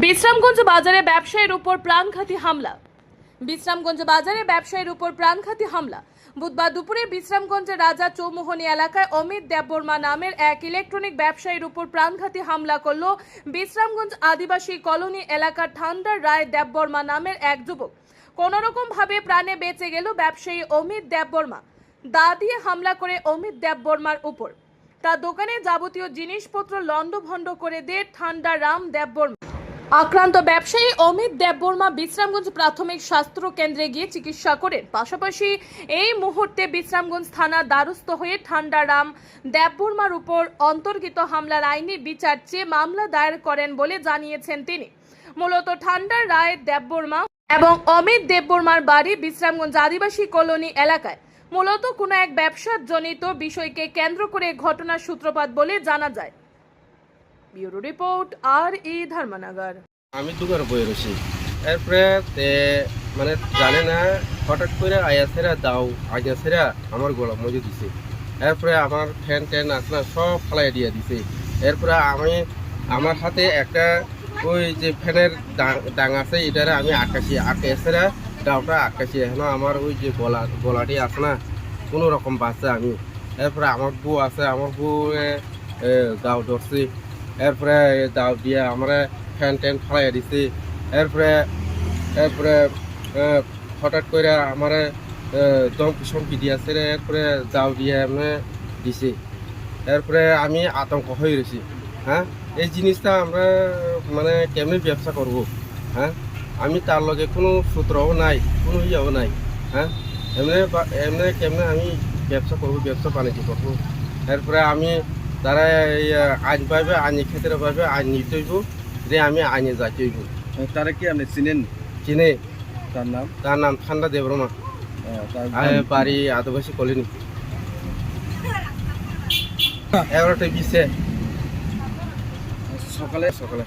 বিশ্রামগঞ্জ বাজারে ব্যবসায়ীর উপর প্রাণঘাতী হামলা। বিশ্রামগঞ্জ বাজারে ব্যবসায়ীর উপর প্রাণঘাতী হামলা। বুধবার দুপুরে বিশ্রামগঞ্জের রাজা চৌমোহনী এলাকায় অমিত দেববর্মা নামের এক ইলেকট্রনিক ব্যবসায়ীর উপর প্রাণঘাতী হামলা করল বিশ্রামগঞ্জ আদিবাসী কলোনি এলাকার ঠান্ডার রায় দেববর্মা নামের এক যুবক। কোনোরকম ভাবে প্রাণে বেঁচে গেল ব্যবসায়ী অমিত দেববর্মা। দা দিয়ে হামলা করে অমিত দেববর্মার উপর। তার দোকানে যাবতীয় জিনিসপত্র লণ্ডভণ্ড করে দিয়ে ঠান্ডা রাম দেববর্মা। আক্রান্ত ব্যবসায়ী অমিত দেববর্মা বিশ্রামগঞ্জ প্রাথমিক স্বাস্থ্য কেন্দ্রে গিয়ে চিকিৎসা করেন। পাশাপাশি এই মুহূর্তে বিশ্রামগঞ্জ থানা দ্বারস্থ হয়ে ঠান্ডারাম দেববর্মার উপর অন্তর্গিত হামলার আইনি বিচার চেয়ে মামলা দায়ের করেন বলে জানিয়েছেন তিনি। মূলত ঠান্ডার রায় দেববর্মা এবং অমিত দেববর্মার বাড়ি বিশ্রামগঞ্জ আদিবাসী কলোনি এলাকায়। মূলত কোনো এক ব্যবসার জনিত বিষয়কে কেন্দ্র করে ঘটনার সূত্রপাত বলে জানা যায়। ব্যুরো রিপোর্ট আর ই ধর্মনগর। আমি দোকানে বই রয়েছি। এরপরে মানে জানে না, হঠাৎ করে আয়াসেরা দাও আয়াসেরা আমার গোলা মজু দিছে। এরপরে আমার ফ্যান ট্যান আসনা সব ফালাই দিয়ে দিছে। এরপরে আমি আমার হাতে একটা ওই যে ফ্যানের ডাং- আছে, এটারে আমি আকাশি আকাশেরা দাওটা আকাশি। এখন আমার ওই যে গলা, গলাটি আছে না, কোনো রকম বাঁচে আমি। এরপরে আমার বউ আছে, আমার বউ দাও ধরছে। এরপরে দাও দিয়ে আমরা ফ্যান ট্যান ফালাই দিছে। এরপরে এরপরে হঠাৎ করে আমার দমকি সমকি দিয়েছে এরপরে দাও দিয়ে আমি দিছে। এরপরে আমি আতঙ্ক হয়ে রয়েছি। হ্যাঁ? এই জিনিসটা আমরা মানে কেমনি ব্যবসা করব? হ্যাঁ? আমি তার লগে কোনো সূত্রও নাই, কোনো ইয়েও নাই। হ্যাঁ? এমনি এমনি কেমনে আমি ব্যবসা করব, ব্যবসা বাণিজ্য করব? এরপরে আমি তারা আইন পাইবে আইনি ক্ষেত্রে পাইবে আইন নিতে হইব যে আমি আইনে যাইতে হইব। তারা কি আপনি চিনেন? চিনে। তার নাম? তার নাম ঠান্ডা দেবরমা বাড়ি আদিবাসী কলোনি। এগারোটা বিশে। সকালে? সকালে।